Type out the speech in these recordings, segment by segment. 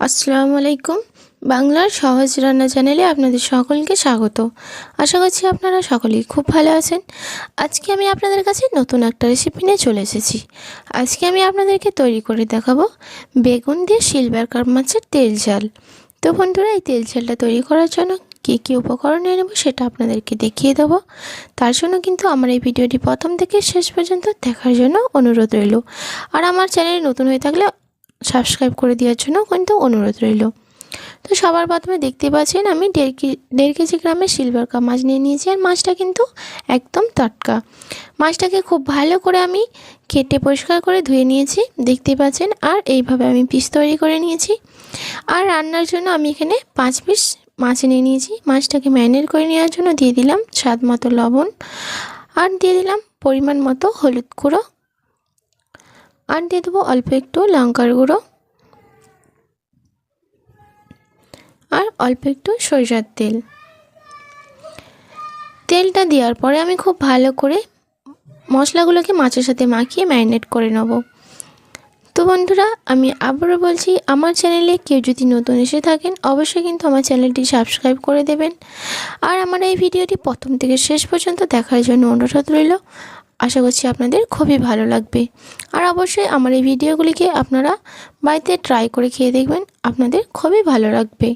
আসসালামু আলাইকুম। বাংলার সহজ রান্না চ্যানেলে আপনাদের সকলকে স্বাগত। আশা করছি আপনারা সকলেই খুব ভালো আছেন। আজকে আমি আপনাদের কাছে নতুন একটা রেসিপি নিয়ে চলে এসেছি। আজকে আমি আপনাদেরকে তৈরি করে দেখাবো বেগুন দিয়ে সিলভার কাপ মাছের তেল ঝাল। তো বন্ধুরা, এই তেল ঝালটা তৈরি করার জন্য কী কী উপকরণ নেব সেটা আপনাদেরকে দেখিয়ে দেবো। তার জন্য কিন্তু আমার এই ভিডিওটি প্রথম থেকে শেষ পর্যন্ত দেখার জন্য অনুরোধ রইল। আর আমার চ্যানেলে নতুন হয়ে থাকলে সাবস্ক্রাইব করে দেওয়ার জন্য কিন্তু অনুরোধ রইল। তো সবার প্রথমে দেখতে পাচ্ছেন আমি দেড় কেজি দেড় কেজি গ্রামের সিলভার কাপ মাছ নিয়ে নিয়েছি আর মাছটা কিন্তু একদম টাটকা। মাছটাকে খুব ভালো করে আমি কেটে পরিষ্কার করে ধুয়ে নিয়েছি দেখতে পাচ্ছেন, আর এইভাবে আমি পিস তৈরি করে নিয়েছি। আর রান্নার জন্য আমি এখানে পাঁচ পিস মাছ নিয়ে নিয়েছি। মাছটাকে ম্যারিনেট করে নেওয়ার জন্য দিয়ে দিলাম স্বাদ মতো লবণ, আর দিয়ে দিলাম পরিমাণ মতো হলুদ গুঁড়ো আর দিয়ে দেবো অল্প একটু লঙ্কার গুঁড়ো। আর অল্প একটু সরিষার তেল। তেলটা দেওয়ার পরে আমি খুব ভালো করে মশলাগুলোকে মাছের সাথে মাখিয়ে ম্যারিনেট করে নেব। তো বন্ধুরা, আমি আবারও বলছি, আমার চ্যানেলে কেউ যদি নতুন এসে থাকেন, অবশ্যই কিন্তু আমার চ্যানেলটি সাবস্ক্রাইব করে দেবেন। আর আমার এই ভিডিওটি প্রথম থেকে শেষ পর্যন্ত দেখার জন্য অনুরোধ রইল। আশা করছি আপনাদের খুবই ভালো লাগবে। আর অবশ্যই আমার এই ভিডিওগুলিকে আপনারা বাড়িতে ট্রাই করে খেয়ে দেখবেন, আপনাদের খুবই ভালো লাগবে।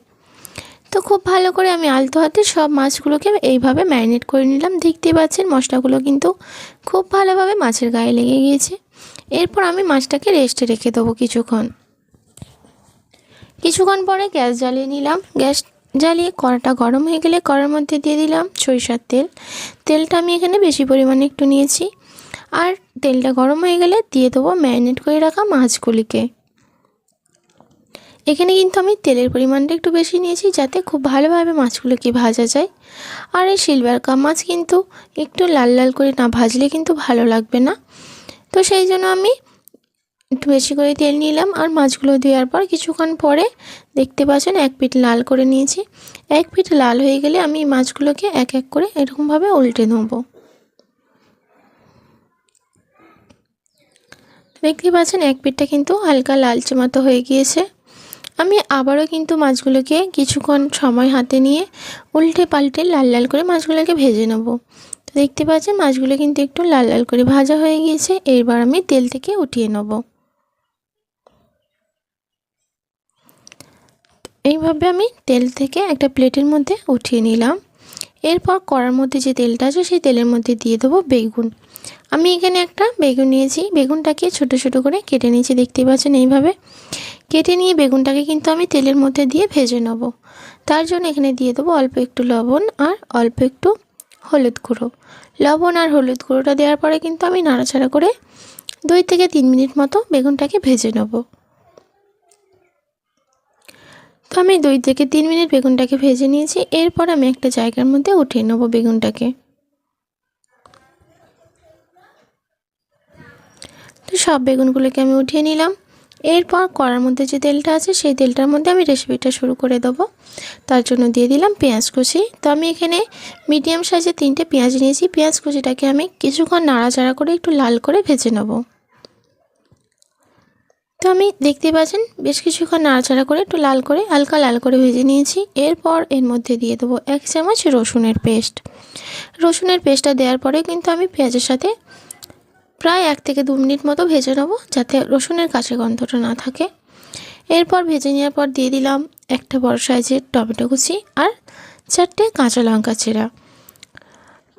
তো খুব ভালো করে আমি আলতো হাতে সব মাছগুলোকে এইভাবে ম্যারিনেট করে নিলাম। দেখতে পাচ্ছেন মশলাগুলো কিন্তু খুব ভালোভাবে মাছের গায়ে লেগে গিয়েছে। এরপর আমি মাছটাকে রেস্টে রেখে দেবো কিছুক্ষণ। কিছুক্ষণ পরে গ্যাস জ্বালিয়ে নিলাম। গ্যাস জ্বালিয়ে কড়াটা গরম হয়ে গেলে কড়ার মধ্যে দিয়ে দিলাম সরিষার তেল। তেলটা আমি এখানে বেশি পরিমাণে একটু নিয়েছি। আর তেলটা গরম হয়ে গেলে দিয়ে দেবো ম্যারিনেট করে রাখা মাছগুলিকে। এখানে কিন্তু আমি তেলের পরিমাণটা একটু বেশি নিয়েছি যাতে খুব ভালোভাবে মাছগুলোকে ভাজা যায়। আর এই সিলভার কাপ মাছ কিন্তু একটু লাল লাল করে না ভাজলে কিন্তু ভালো লাগবে না। তো সেই জন্য আমি একটু বেশি করে তেল নিলাম আর মাছগুলো দেওয়ার পর কিছুক্ষণ পরে দেখতে পাচ্ছেন এক পিঠ লাল করে নিয়েছি। এক পিঠ লাল হয়ে গেলে আমি মাছগুলোকে এক এক করে এরকমভাবে উল্টে নেব। দেখতে পাচ্ছেন এক পিঠটা কিন্তু হালকা লালচে মতো হয়ে গিয়েছে। আমি আবারও কিন্তু মাছগুলোকে কিছুক্ষণ সময় হাতে নিয়ে উল্টে পাল্টে লাল লাল করে মাছগুলোকে ভেজে নেব। দেখতে পাচ্ছেন মাছগুলো কিন্তু একটু লাল লাল করে ভাজা হয়ে গিয়েছে। এবার আমি তেল থেকে উঠিয়ে নেব। এইভাবে আমি তেল থেকে একটা প্লেটের মধ্যে উঠিয়ে নিলাম। এরপর কড়ার মধ্যে যে তেলটা আছে, সেই তেলের মধ্যে দিয়ে দেবো বেগুন। আমি এখানে একটা বেগুন নিয়েছি। বেগুনটাকে ছোট ছোট করে কেটে নিয়েছি দেখতে পাচ্ছেন এইভাবে। কেটে নিয়ে বেগুনটাকে কিন্তু আমি তেলের মধ্যে দিয়ে ভেজে নেব। তার জন্য এখানে দিয়ে দেবো অল্প একটু লবণ আর অল্প একটু হলুদ গুঁড়ো। লবণ আর হলুদ গুঁড়োটা দেওয়ার পরে কিন্তু আমি নাড়াচাড়া করে দুই থেকে তিন মিনিট মতো বেগুনটাকে ভেজে নেব। তো আমি দুই থেকে তিন মিনিট বেগুনটাকে ভেজে নিয়েছি। এরপর আমি একটা জায়গার মধ্যে উঠিয়ে নেব বেগুনটাকে। তো সব বেগুনগুলোকে আমি উঠিয়ে নিলাম। এরপর কড়ার মধ্যে যে তেলটা আছে, সেই তেলটার মধ্যে আমি রেসিপিটা শুরু করে দেবো। তার জন্য দিয়ে দিলাম পেঁয়াজ কুচি। তো আমি এখানে মিডিয়াম সাইজে তিনটে পেঁয়াজ নিয়েছি। পেঁয়াজ কুচিটাকে আমি কিছুক্ষণ নাড়াচাড়া করে একটু লাল করে ভেজে নেব। তো আমি দেখতে পাচ্ছেন বেশ কিছুক্ষণ নাড়াচাড়া করে একটু লাল করে, হালকা লাল করে ভেজে নিয়েছি। এরপর এর মধ্যে দিয়ে দেবো এক চামচ রসুনের পেস্ট। রসুনের পেস্টটা দেওয়ার পরে কিন্তু আমি পেঁয়াজের সাথে প্রায় এক থেকে দু মিনিট মতো ভেজে নেব যাতে রসুনের কাঁচা গন্ধটা না থাকে। এরপর ভেজে নেওয়ার পর দিয়ে দিলাম একটা বড় সাইজের টমেটো কুচি আর চারটে কাঁচা লঙ্কা চেরা।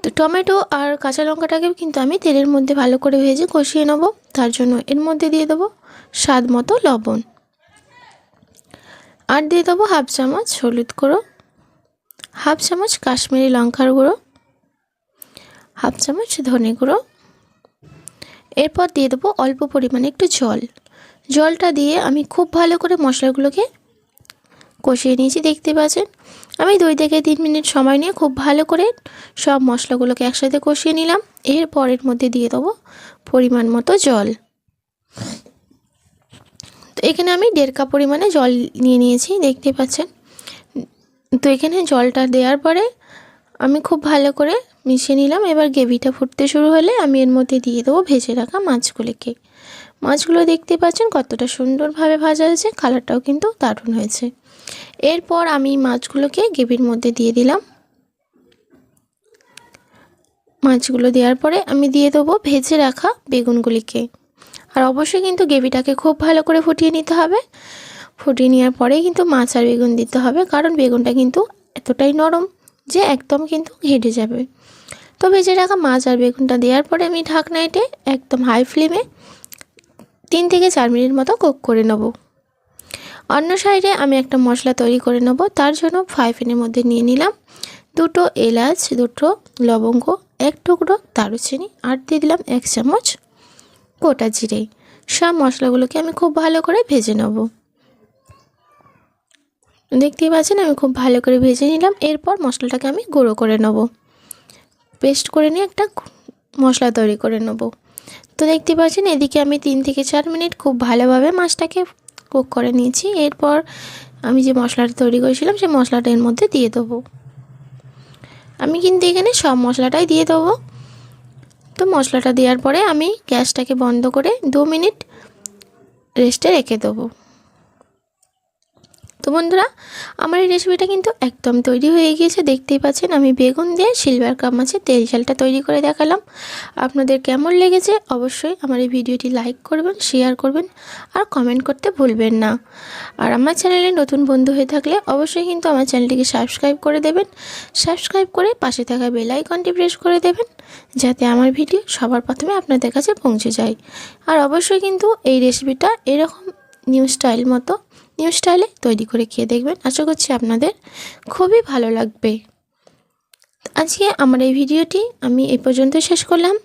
তো টমেটো আর কাঁচা লঙ্কাটাকেও কিন্তু আমি তেলের মধ্যে ভালো করে ভেজে কষিয়ে নেব। তার জন্য এর মধ্যে দিয়ে দেবো স্বাদ মতো লবণ। আর দিয়ে দেবো হাফ চামচ হলুদ গুঁড়ো, হাফ চামচ কাশ্মীরি লঙ্কার গুঁড়ো, হাফ চামচ ধনে গুঁড়ো। এরপর দিয়ে দেবো অল্প পরিমাণে একটু জল। জলটা দিয়ে আমি খুব ভালো করে মশলাগুলোকে কষিয়ে নিয়েছি, দেখতে পাচ্ছেন? আমি দুই থেকে তিন মিনিট সময় নিয়ে খুব ভালো করে সব মশলাগুলোকে একসাথে কষিয়ে নিলাম। এরপর এর মধ্যে দিয়ে দেবো পরিমাণ মতো জল। এখানে আমি দেড় কাপ পরিমাণে জল নিয়ে নিয়েছি দেখতে পাচ্ছেন। তো এখানে জলটা দেওয়ার পরে আমি খুব ভালো করে মিশিয়ে নিলাম। এবার গ্রেভিটা ফুটতে শুরু হলে আমি এর মধ্যে দিয়ে দেবো ভেজে রাখা মাছগুলিকে। মাছগুলো দেখতে পাচ্ছেন কতটা সুন্দরভাবে ভাজা হয়েছে, কালারটাও কিন্তু দারুণ হয়েছে। এরপর আমি মাছগুলোকে গ্রেভির মধ্যে দিয়ে দিলাম। মাছগুলো দেওয়ার পরে আমি দিয়ে দেবো ভেজে রাখা বেগুনগুলিকে। আর অবশ্যই কিন্তু গ্রেভিটাকে খুব ভালো করে ফুটিয়ে নিতে হবে। ফুটিয়ে নেওয়ার পরেই কিন্তু মাছ আর বেগুন দিতে হবে, কারণ বেগুনটা কিন্তু এতটাই নরম যে একদম কিন্তু ঘেটে যাবে। তো ভেজে রাখা মাছ আর বেগুনটা দেওয়ার পরে আমি ঢাকনা এঁটে একদম হাই ফ্লেমে তিন থেকে চার মিনিট মতো কুক করে নেব। অন্য সাইডে আমি একটা মশলা তৈরি করে নেব, তার জন্য ফ্রাই প্যানের মধ্যে নিয়ে নিলাম দুটো এলাচ, দুটো লবঙ্গ, এক টুকরো দারুচিনি, আর দিয়ে দিলাম এক চামচ গোটা জিরে সব মশলাগুলোকে আমি খুব ভালো করে ভেজে নেব। দেখতেই পাচ্ছেন আমি খুব ভালো করে ভেজে নিলাম, এরপর মশলাটাকে আমি গুঁড়ো করে নেব। পেস্ট করে নিয়ে একটা মশলা তৈরি করে নেব। তো দেখতে পাচ্ছেন এদিকে আমি তিন থেকে চার মিনিট খুব ভালোভাবে মাছটাকে কুক করে নিয়েছি। এরপর আমি যে মশলাটা তৈরি করেছিলাম সেই মশলাটা এর মধ্যে দিয়ে দেবো। আমি কিন্তু এখানে সব মশলাটাই দিয়ে দেবো। তো মশলাটা দেওয়ার পরে আমি গ্যাসটাকে বন্ধ করে দু মিনিট রেস্টে রেখে দেবো। তো বন্ধুরা, আমার এই রেসিপিটা কিন্তু একদম তৈরি হয়ে গিয়েছে। দেখতেই পাচ্ছেন, আমি বেগুন দিয়ে সিলভার কাপ মাছের তেল ঝালটা তৈরি করে দেখালাম। আপনাদের কেমন লেগেছে অবশ্যই আমার এই ভিডিওটি লাইক করবেন, শেয়ার করবেন, আর কমেন্ট করতে ভুলবেন না। আর আমার চ্যানেলে নতুন বন্ধু হয়ে থাকলে অবশ্যই কিন্তু আমার চ্যানেলটিকে সাবস্ক্রাইব করে দেবেন। সাবস্ক্রাইব করে পাশে থাকা বেল আইকনটি প্রেস করে দেবেন, যাতে আমার ভিডিও সবার প্রথমে আপনাদের কাছে পৌঁছে যায়। আর অবশ্যই কিন্তু এই রেসিপিটা এরকম নিউ স্টাইল মতো নিউ স্টাইলে তৈরি করে খেয়ে দেখবেন। আশা করছি আপনাদের খুবই ভালো লাগবে। আজকে আমার এই ভিডিওটি আমি এই পর্যন্ত শেষ করলাম।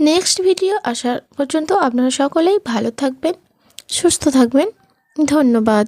নেক্সট ভিডিও আসার পর্যন্ত আপনারা সকলেই ভালো থাকবেন, সুস্থ থাকবেন। ধন্যবাদ।